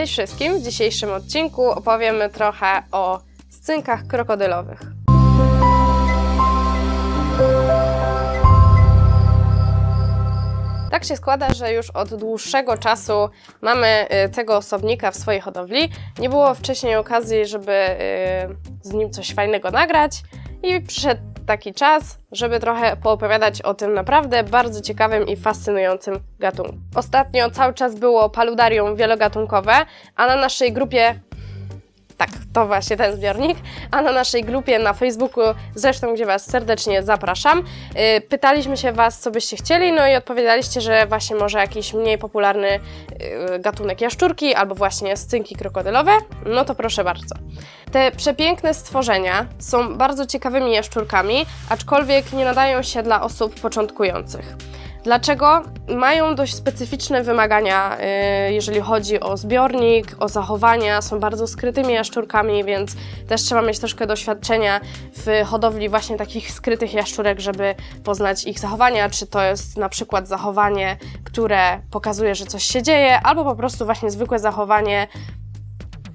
Cześć wszystkim! W dzisiejszym odcinku opowiemy trochę o scynkach krokodylowych. Tak się składa, że już od dłuższego czasu mamy y, tego osobnika w swojej hodowli. Nie było wcześniej okazji, żeby y, z nim coś fajnego nagrać i przyszedł taki czas, żeby trochę poopowiadać o tym naprawdę bardzo ciekawym i fascynującym gatunku. Ostatnio cały czas było paludarium wielogatunkowe, a na naszej grupie tak, to właśnie ten zbiornik. A na naszej grupie na Facebooku, zresztą gdzie Was serdecznie zapraszam, yy, pytaliśmy się Was, co byście chcieli, no i odpowiadaliście, że właśnie może jakiś mniej popularny yy, gatunek jaszczurki albo właśnie scynki krokodylowe. No to proszę bardzo. Te przepiękne stworzenia są bardzo ciekawymi jaszczurkami, aczkolwiek nie nadają się dla osób początkujących. Dlaczego? Mają dość specyficzne wymagania, yy, jeżeli chodzi o zbiornik, o zachowania, są bardzo skrytymi jaszczurkami, więc też trzeba mieć troszkę doświadczenia w hodowli właśnie takich skrytych jaszczurek, żeby poznać ich zachowania, czy to jest na przykład zachowanie, które pokazuje, że coś się dzieje, albo po prostu właśnie zwykłe zachowanie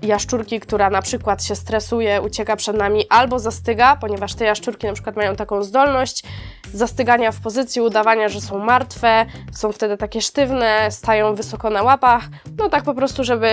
jaszczurki, która na przykład się stresuje, ucieka przed nami albo zastyga, ponieważ te jaszczurki na przykład mają taką zdolność zastygania w pozycji, udawania, że są martwe, są wtedy takie sztywne, stają wysoko na łapach, no tak po prostu, żeby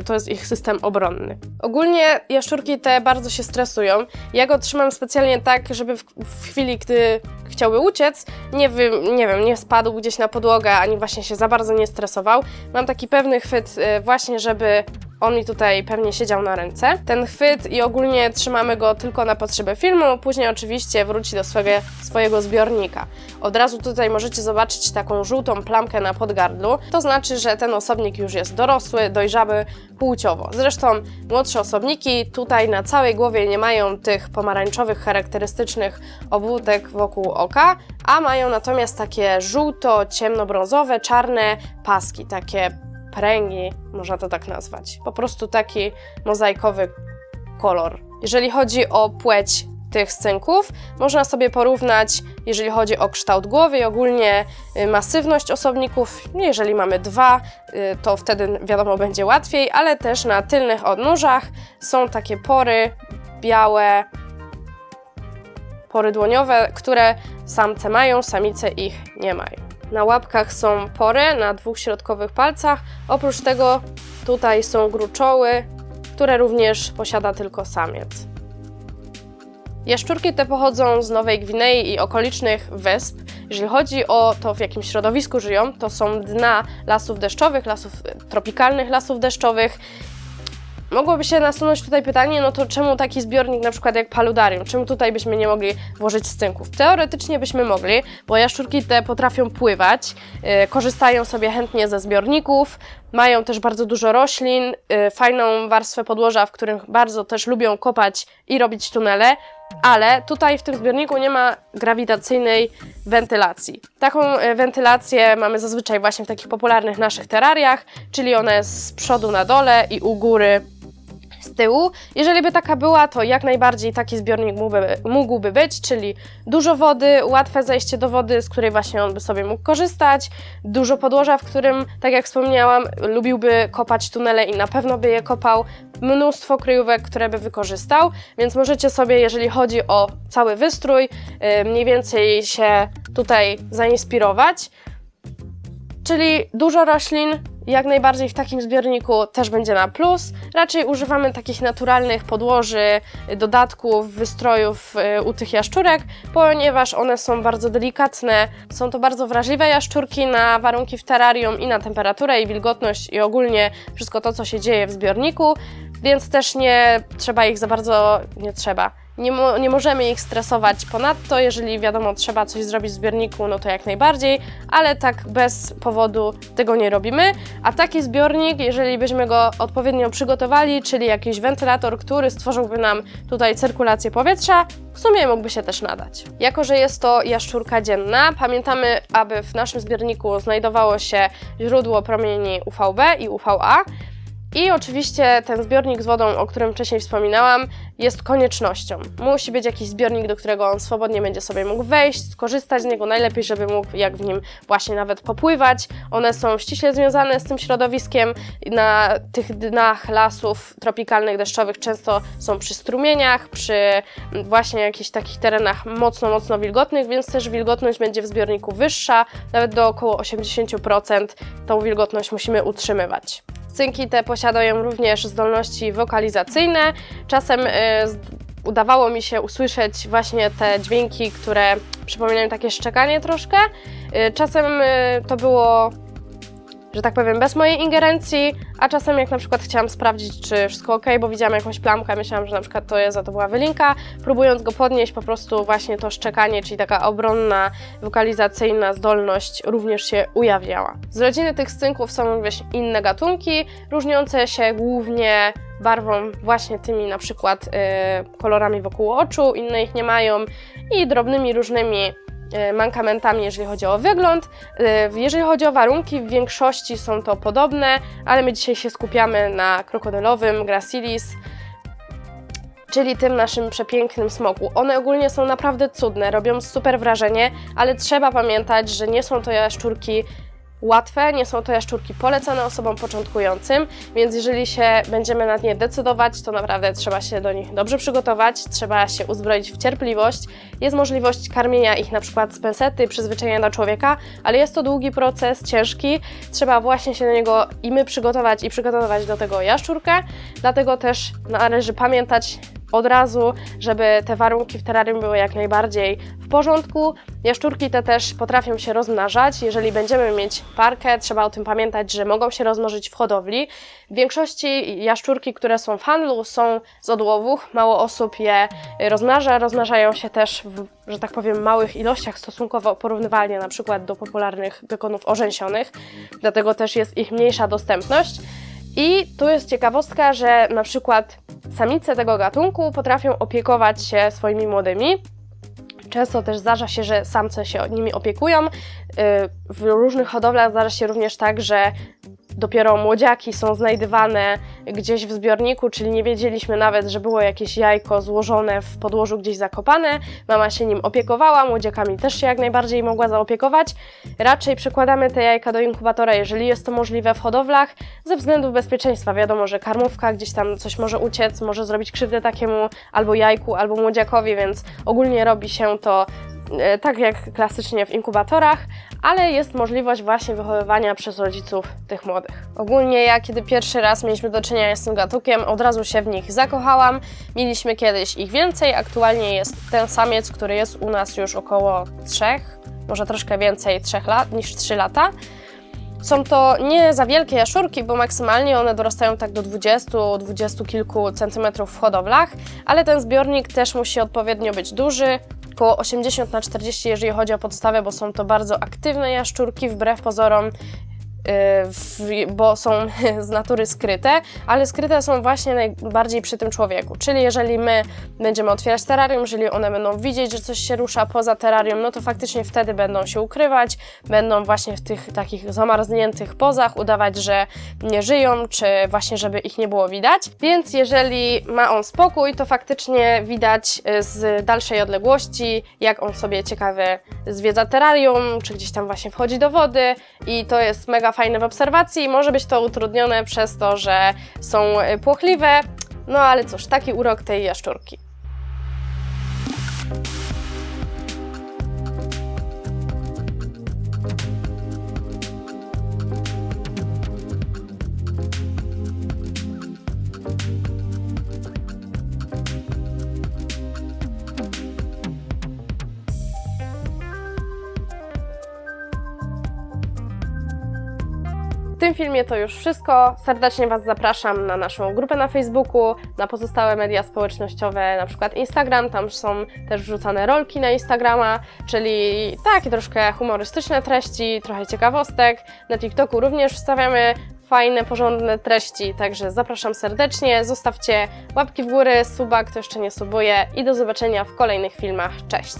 y, to jest ich system obronny. Ogólnie jaszczurki te bardzo się stresują. Ja go trzymam specjalnie tak, żeby w, w chwili, gdy chciałby uciec, nie, wy, nie wiem, nie spadł gdzieś na podłogę, ani właśnie się za bardzo nie stresował. Mam taki pewny chwyt y, właśnie, żeby on mi tutaj pewnie siedział na ręce. Ten chwyt i ogólnie trzymamy go tylko na potrzeby filmu, później oczywiście wróci do swojego, swojego zbiornika. Od razu tutaj możecie zobaczyć taką żółtą plamkę na podgardlu. To znaczy, że ten osobnik już jest dorosły, dojrzały płciowo. Zresztą młodsze osobniki tutaj na całej głowie nie mają tych pomarańczowych, charakterystycznych obwódek wokół oka, a mają natomiast takie żółto-ciemnobrązowe, czarne paski, takie pręgi, można to tak nazwać. Po prostu taki mozaikowy kolor. Jeżeli chodzi o płeć tych scynków, można sobie porównać, jeżeli chodzi o kształt głowy i ogólnie y, masywność osobników. Jeżeli mamy dwa, y, to wtedy wiadomo będzie łatwiej, ale też na tylnych odnóżach są takie pory białe, pory dłoniowe, które samce mają, samice ich nie mają. Na łapkach są pory na dwóch środkowych palcach. Oprócz tego tutaj są gruczoły, które również posiada tylko samiec. Jaszczurki te pochodzą z Nowej Gwinei i okolicznych wysp. Jeżeli chodzi o to, w jakim środowisku żyją, to są dna lasów deszczowych, lasów tropikalnych lasów deszczowych Mogłoby się nasunąć tutaj pytanie, no to czemu taki zbiornik na przykład jak paludarium? Czemu tutaj byśmy nie mogli włożyć stynków? Teoretycznie byśmy mogli, bo jaszczurki te potrafią pływać, yy, korzystają sobie chętnie ze zbiorników, mają też bardzo dużo roślin, yy, fajną warstwę podłoża, w którym bardzo też lubią kopać i robić tunele, ale tutaj w tym zbiorniku nie ma grawitacyjnej wentylacji. Taką y, wentylację mamy zazwyczaj właśnie w takich popularnych naszych terrariach, czyli ona jest z przodu na dole i u góry tyłu. Jeżeli by taka była, to jak najbardziej taki zbiornik mógłby, mógłby być, czyli dużo wody, łatwe zejście do wody, z której właśnie on by sobie mógł korzystać, dużo podłoża, w którym, tak jak wspomniałam, lubiłby kopać tunele i na pewno by je kopał, mnóstwo kryjówek, które by wykorzystał, więc możecie sobie, jeżeli chodzi o cały wystrój, y, mniej więcej się tutaj zainspirować. Czyli dużo roślin, jak najbardziej w takim zbiorniku też będzie na plus. Raczej używamy takich naturalnych podłoży, dodatków, wystrojów y, u tych jaszczurek, ponieważ one są bardzo delikatne. Są to bardzo wrażliwe jaszczurki na warunki w terrarium i na temperaturę i wilgotność i ogólnie wszystko to, co się dzieje w zbiorniku, więc też nie trzeba ich za bardzo, nie trzeba nie, mo nie możemy ich stresować ponadto, jeżeli wiadomo, trzeba coś zrobić w zbiorniku, no to jak najbardziej, ale tak bez powodu tego nie robimy. A taki zbiornik, jeżeli byśmy go odpowiednio przygotowali, czyli jakiś wentylator, który stworzyłby nam tutaj cyrkulację powietrza, w sumie mógłby się też nadać. Jako, że jest to jaszczurka dzienna, pamiętamy, aby w naszym zbiorniku znajdowało się źródło promieni UVB i UVA, I oczywiście ten zbiornik z wodą, o którym wcześniej wspominałam, jest koniecznością. Musi być jakiś zbiornik, do którego on swobodnie będzie sobie mógł wejść, skorzystać z niego, najlepiej, żeby mógł jak w nim właśnie nawet popływać. One są ściśle związane z tym środowiskiem. Na tych dnach lasów tropikalnych, deszczowych często są przy strumieniach, przy właśnie jakichś takich terenach mocno, mocno wilgotnych, więc też wilgotność będzie w zbiorniku wyższa, nawet do około 80% tą wilgotność musimy utrzymywać. Cynki te posiadają również zdolności wokalizacyjne. Czasem y, udawało mi się usłyszeć właśnie te dźwięki, które przypominają takie szczekanie troszkę. Y, Czasem y, to było, że tak powiem, bez mojej ingerencji, a czasem jak na przykład chciałam sprawdzić, czy wszystko ok, bo widziałam jakąś plamkę, myślałam, że na przykład to jest, a to była wylinka. Próbując go podnieść, po prostu właśnie to szczekanie, czyli taka obronna, wokalizacyjna zdolność również się ujawniała. Z rodziny tych scynków są również inne gatunki, różniące się głównie barwą właśnie tymi na przykład y, kolorami wokół oczu, inne ich nie mają i drobnymi różnymi mankamentami, jeżeli chodzi o wygląd. Y, Jeżeli chodzi o warunki, w większości są to podobne, ale my dzisiaj się skupiamy na krokodylowym Gracilis, czyli tym naszym przepięknym smoku. One ogólnie są naprawdę cudne, robią super wrażenie, ale trzeba pamiętać, że nie są to jaszczurki łatwe, nie są to jaszczurki polecane osobom początkującym, więc jeżeli się będziemy nad nie decydować, to naprawdę trzeba się do nich dobrze przygotować, trzeba się uzbroić w cierpliwość. Jest możliwość karmienia ich na przykład z pensety, przyzwyczajenia do człowieka, ale jest to długi proces, ciężki. Trzeba właśnie się do niego i my przygotować i przygotować do tego jaszczurkę, dlatego też należy pamiętać od razu, żeby te warunki w terrarium były jak najbardziej w porządku. Jaszczurki te też potrafią się rozmnażać. Jeżeli będziemy mieć parkę, trzeba o tym pamiętać, że mogą się rozmnożyć w hodowli. W większości jaszczurki, które są w handlu, są z odłowów. Mało osób je rozmnaża. Rozmnażają się też w, że tak powiem, małych ilościach stosunkowo porównywalnie na przykład do popularnych bykonów orzęsionych. Dlatego też jest ich mniejsza dostępność. I tu jest ciekawostka, że na przykład samice tego gatunku potrafią opiekować się swoimi młodymi. Często też zdarza się, że samce się nimi opiekują. Yy, W różnych hodowlach zdarza się również tak, że dopiero młodziaki są znajdywane gdzieś w zbiorniku, czyli nie wiedzieliśmy nawet, że było jakieś jajko złożone w podłożu gdzieś zakopane. Mama się nim opiekowała, młodziakami też się jak najbardziej mogła zaopiekować. Raczej przekładamy te jajka do inkubatora, jeżeli jest to możliwe w hodowlach, ze względów bezpieczeństwa. Wiadomo, że karmówka gdzieś tam coś może uciec, może zrobić krzywdę takiemu albo jajku, albo młodziakowi, więc ogólnie robi się to tak jak klasycznie w inkubatorach, ale jest możliwość właśnie wychowywania przez rodziców tych młodych. Ogólnie ja, kiedy pierwszy raz mieliśmy do czynienia z tym gatunkiem, od razu się w nich zakochałam. Mieliśmy kiedyś ich więcej, aktualnie jest ten samiec, który jest u nas już około trzech, może troszkę więcej trzech lat niż 3 lata. Są to nie za wielkie jaszczurki, bo maksymalnie one dorastają tak do 20, 20 kilku centymetrów w hodowlach, ale ten zbiornik też musi odpowiednio być duży, około 80 na 40 jeżeli chodzi o podstawę, bo są to bardzo aktywne jaszczurki, wbrew pozorom w- bo są z natury skryte, ale skryte są właśnie najbardziej przy tym człowieku. Czyli jeżeli my będziemy otwierać terrarium, jeżeli one będą widzieć, że coś się rusza poza terrarium, no to faktycznie wtedy będą się ukrywać, będą właśnie w tych takich zamarzniętych pozach udawać, że nie żyją, czy właśnie żeby ich nie było widać. Więc jeżeli ma on spokój, to faktycznie widać y, z dalszej odległości, jak on sobie ciekawie zwiedza terrarium, czy gdzieś tam właśnie wchodzi do wody i to jest mega fajne w obserwacji. Może być to utrudnione przez to, że są y, płochliwe, no ale cóż, taki urok tej jaszczurki. Tym filmie to już wszystko. Serdecznie Was zapraszam na naszą grupę na Facebooku, na pozostałe media społecznościowe, na przykład Instagram. Tam są też wrzucane rolki na Instagrama, czyli takie troszkę humorystyczne treści, trochę ciekawostek. Na TikToku również wstawiamy fajne, porządne treści, także zapraszam serdecznie. Zostawcie łapki w górę, suba, kto jeszcze nie subuje i do zobaczenia w kolejnych filmach. Cześć!